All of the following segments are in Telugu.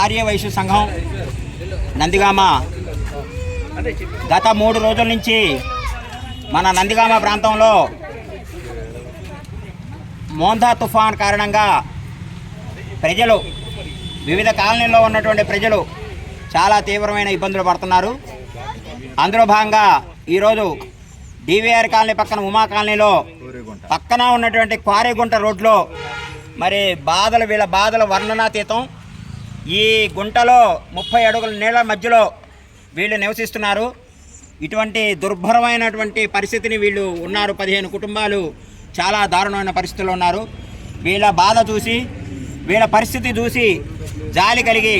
ఆర్య వైశ్య సంఘం నందిగామ. గత మూడు రోజుల నుంచి మన నందిగామ ప్రాంతంలో మోందా తుఫాన్ కారణంగా ప్రజలు వివిధ కాలనీల్లో ఉన్నటువంటి ప్రజలు చాలా తీవ్రమైన ఇబ్బందులు పడుతున్నారు. అందులో భాగంగా ఈరోజు డివిఆర్ కాలనీ పక్కన ఉమా కాలనీలో పక్కన ఉన్నటువంటి క్వారీగుంట రోడ్లో మరి బాధలు వీళ్ళ బాధల వర్ణనాతీతం. ఈ గుంటలో ముప్పై అడుగుల నీళ్ళ మధ్యలో వీళ్ళు నివసిస్తున్నారు. ఇటువంటి దుర్భరమైనటువంటి పరిస్థితిని వీళ్ళు ఉన్నారు. పదిహేను కుటుంబాలు చాలా దారుణమైన పరిస్థితుల్లో ఉన్నారు. వీళ్ళ బాధ చూసి వీళ్ళ పరిస్థితి చూసి జాలి కలిగి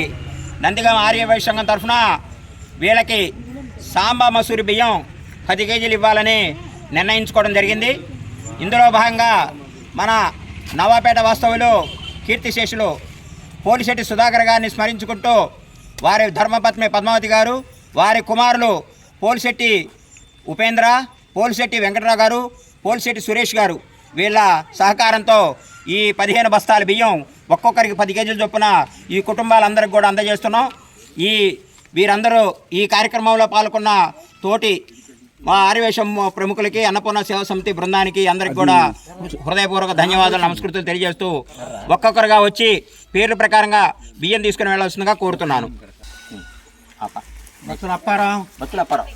నందిగం ఆర్య వైశ్య సంఘం తరఫున వీళ్ళకి సాంబా మసూరి బియ్యం పది కేజీలు ఇవ్వాలని నిర్ణయించుకోవడం జరిగింది. ఇందులో భాగంగా మన నవాపేట వాస్తవులు కీర్తిశేషులు పోలిశెట్టి సుధాకర్ గారిని స్మరించుకుంటూ వారి ధర్మపత్ని పద్మావతి గారు వారి కుమారులు పోలిశెట్టి ఉపేంద్ర పోలిశెట్టి వెంకటరావు గారు పోలిశెట్టి సురేష్ గారు వీళ్ళ సహకారంతో ఈ పదిహేను బస్తాల బియ్యం ఒక్కొక్కరికి పది కేజీల చొప్పున ఈ కుటుంబాలందరికి కూడా అందజేస్తున్నాం. ఈ వీరందరూ ఈ కార్యక్రమంలో పాల్గొన్న తోటి మా ఆర్యవేశం ప్రముఖులకి అన్నపూర్ణ సేవా సమితి బృందానికి అందరికి కూడా హృదయపూర్వక ధన్యవాదాలు నమస్కృతులు తెలియజేస్తూ ఒక్కొక్కరుగా వచ్చి పేర్ల ప్రకారంగా బియ్యం తీసుకుని వెళ్ళాల్సిందిగా కోరుతున్నాను. బత్తుల అప్పారావు. బతుల అప్పారావు.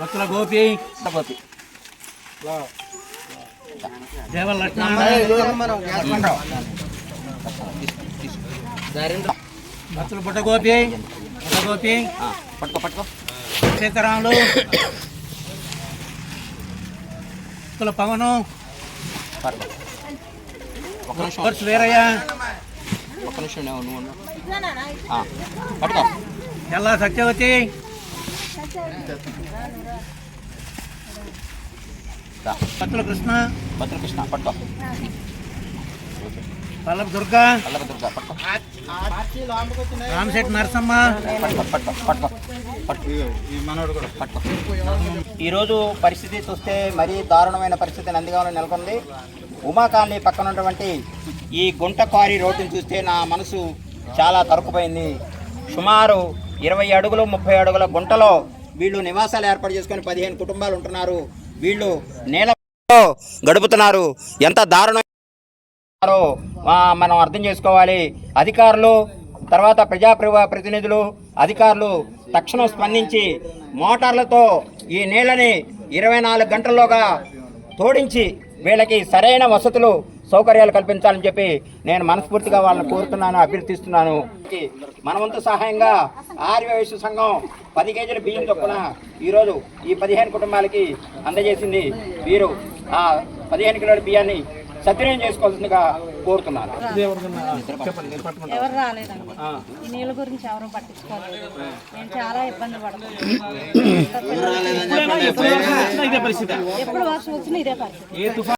బత్తుల గోపి. గోపి. దేవల లక్ష్మణరావు బత్తుల బుట్ట గోపి. బుట్ట గోపి. ఆ, పట్టుకో పట్టుకో. సీతారాములు బత్తుల పవను పట్టుకో ఒక నిమిషం కొర్సు వీరయ్య ఒక్క నిమిషం నువ్వు నువ్వు ఉండు. ఆ, పట్టుకో ఎల్లా సత్యవతి రా. బత్తుల కృష్ణ బతుల కృష్ణ పట్టుకో పల్లపు దుర్గా పల్లవ దుర్గా నరసమ్మ. ఈ ఈరోజు పరిస్థితి చూస్తే మరీ దారుణమైన పరిస్థితి నందిగామలో నెలకొంది. ఉమా కాలనీ పక్కన ఉన్నటువంటి ఈ గుంట క్వారీ రోడ్డును చూస్తే నా మనసు చాలా తరుకుపోయింది సుమారు ఇరవై అడుగులు ముప్పై అడుగుల గుంటలో వీళ్ళు నివాసాలు ఏర్పాటు చేసుకొని పదిహేను కుటుంబాలు ఉంటున్నారు. వీళ్ళు నేల గడుపుతున్నారు. ఎంత దారుణం ఉన్నారో, మనం అర్థం చేసుకోవాలి. అధికారులు తర్వాత ప్రజా ప్రతినిధులు అధికారులు తక్షణం స్పందించి మోటార్లతో ఈ నీళ్ళని ఇరవై నాలుగు గంటల్లోగా తోడించి వీళ్ళకి సరైన వసతులు సౌకర్యాలు కల్పించాలని చెప్పి నేను మనస్ఫూర్తిగా వాళ్ళని కోరుతున్నాను అభ్యర్థిస్తున్నాను. మనవంతు సహాయంగా ఆర్య వైశ్య సంఘం పది కేజీల బియ్యం చొప్పున ఈరోజు ఈ పదిహేను కుటుంబాలకి అందజేసింది. వీరు ఆ పదిహేను కిలోల బియ్యాన్ని సద్వినియోగం చేసుకోవాల్సిందిగా కోరుతున్నాను. ఎవరు రాలేదండి. ఈ నీళ్ళ గురించి ఎవరు పట్టించుకోలేదు. నేను చాలా ఇబ్బంది పడుతున్నాను. ఎప్పుడు వర్షం వచ్చినా ఇదే పరిస్థితి.